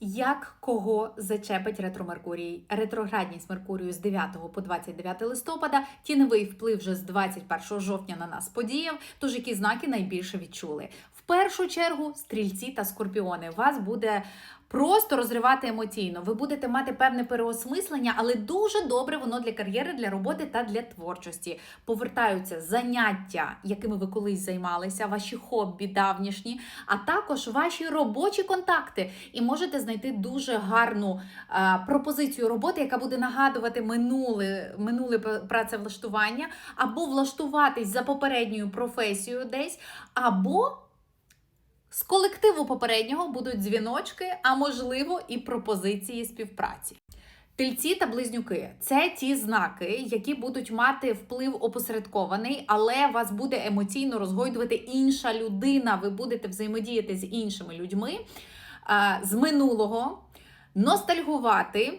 Як кого зачепить ретро-Меркурій? Ретроградність Меркурію з 9 по 29 листопада, тіневий вплив вже з 21 жовтня на нас подіяв. Тож які знаки найбільше відчули? Першу чергу стрільці та скорпіони. Вас буде просто розривати емоційно. Ви будете мати певне переосмислення, але дуже добре воно для кар'єри, для роботи та для творчості. Повертаються заняття, якими ви колись займалися, ваші хобі давнішні, а також ваші робочі контакти. І можете знайти дуже гарну е, пропозицію роботи, яка буде нагадувати минуле, минуле працевлаштування, або влаштуватись за попередньою професією десь, або з колективу попереднього будуть дзвіночки, а можливо і пропозиції співпраці. Тельці та близнюки це ті знаки, які будуть мати вплив опосередкований, але вас буде емоційно розгойдувати інша людина. Ви будете взаємодіяти з іншими людьми е, з минулого, ностальгувати.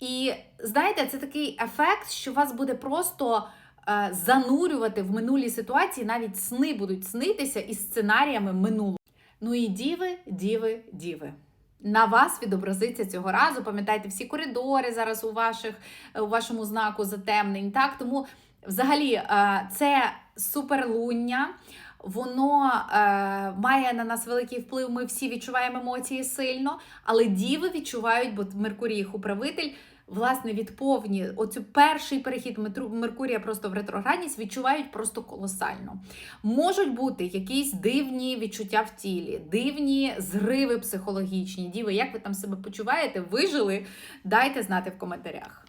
І знаєте, це такий ефект, що вас буде просто е, занурювати в минулі ситуації, навіть сни будуть снитися із сценаріями минулого. Ну і діви, діви, діви. На вас відобразиться цього разу. Пам'ятайте, всі коридори зараз у ваших у вашому знаку затемнень. Так, тому взагалі е, це суперлуння. Воно е, має на нас великий вплив. Ми всі відчуваємо емоції сильно, але діви відчувають, бо Меркурій їх управитель. Власне, від повні, оцю перший перехід Меркурія просто в ретроградність відчувають просто колосально. Можуть бути якісь дивні відчуття в тілі, дивні зриви психологічні. Діви, як ви там себе почуваєте? Вижили? Дайте знати в коментарях.